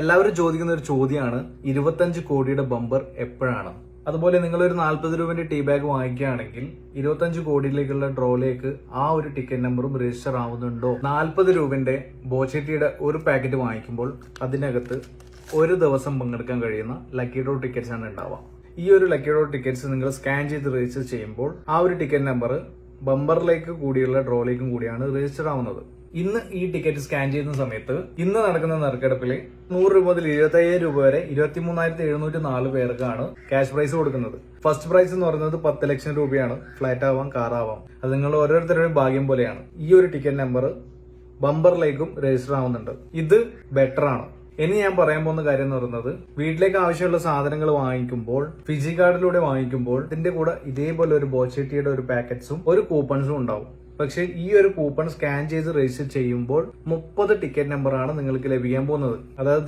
എല്ലാവരും ചോദിക്കുന്ന ഒരു ചോദ്യമാണ് ഇരുപത്തഞ്ച് കോടിയുടെ ബമ്പർ എപ്പോഴാണ്? അതുപോലെ നിങ്ങൾ ഒരു നാൽപ്പത് രൂപന്റെ ടീ ബാഗ് വാങ്ങിക്കുകയാണെങ്കിൽ ഇരുപത്തഞ്ച് കോടിയിലേക്കുള്ള ഡ്രോയിലേക്ക് ആ ഒരു ടിക്കറ്റ് നമ്പറും രജിസ്റ്റർ ആവുന്നുണ്ടോ? നാൽപ്പത് രൂപന്റെ ബോച്ചെട്ടിയുടെ ഒരു പാക്കറ്റ് വാങ്ങിക്കുമ്പോൾ അതിനകത്ത് ഒരു ദിവസം പങ്കെടുക്കാൻ കഴിയുന്ന ലക്കി ഡ്രോ ടിക്കറ്റ്സ് ആണ് ഉണ്ടാവുക. ഈ ഒരു ലക്കി ഡ്രോ ടിക്കറ്റ്സ് നിങ്ങൾ സ്കാൻ ചെയ്ത് രജിസ്റ്റർ ചെയ്യുമ്പോൾ ആ ഒരു ടിക്കറ്റ് നമ്പർ ബമ്പറിലേക്ക് കൂടിയുള്ള ഡ്രോയിലേക്കും കൂടിയാണ് രജിസ്റ്റർ ആവുന്നത്. ഇന്ന് ഈ ടിക്കറ്റ് സ്കാൻ ചെയ്യുന്ന സമയത്ത് ഇന്ന് നടക്കുന്ന നറുക്കെടുപ്പിൽ നൂറ് രൂപ മുതൽ ഇരുപത്തി അയ്യായിരം രൂപ വരെ ഇരുപത്തി മൂന്നായിരത്തി എഴുന്നൂറ്റി നാല് പേർക്കാണ് ക്യാഷ് പ്രൈസ് കൊടുക്കുന്നത്. ഫസ്റ്റ് പ്രൈസ് എന്ന് പറയുന്നത് പത്ത് ലക്ഷം രൂപയാണ്. ഫ്ലാറ്റ് ആവാം കാർ ആവാം. അത് നിങ്ങൾ ഓരോരുത്തരുടെയും ഭാഗ്യം പോലെയാണ്. ഈ ഒരു ടിക്കറ്റ് നമ്പർ ബമ്പറിലേക്കും രജിസ്റ്റർ ആവുന്നുണ്ട്. ഇത് ബെറ്റർ ആണ്. ഇനി ഞാൻ പറയാൻ പോകുന്ന കാര്യം എന്ന് പറയുന്നത് വീട്ടിലേക്ക് ആവശ്യമുള്ള സാധനങ്ങൾ വാങ്ങിക്കുമ്പോൾ ഫിജി കാർഡിലൂടെ വാങ്ങിക്കുമ്പോൾ ഇതിന്റെ കൂടെ ഇതേപോലെ ഒരു ബോച്ചെട്ടിയുടെ ഒരു പാക്കറ്റ്സും ഒരു കൂപ്പൺസും ഉണ്ടാവും. പക്ഷെ ഈ ഒരു കൂപ്പൺ സ്കാൻ ചെയ്ത് രജിസ്റ്റർ ചെയ്യുമ്പോൾ മുപ്പത് ടിക്കറ്റ് നമ്പറാണ് നിങ്ങൾക്ക് ലഭിക്കാൻ പോകുന്നത്. അതായത്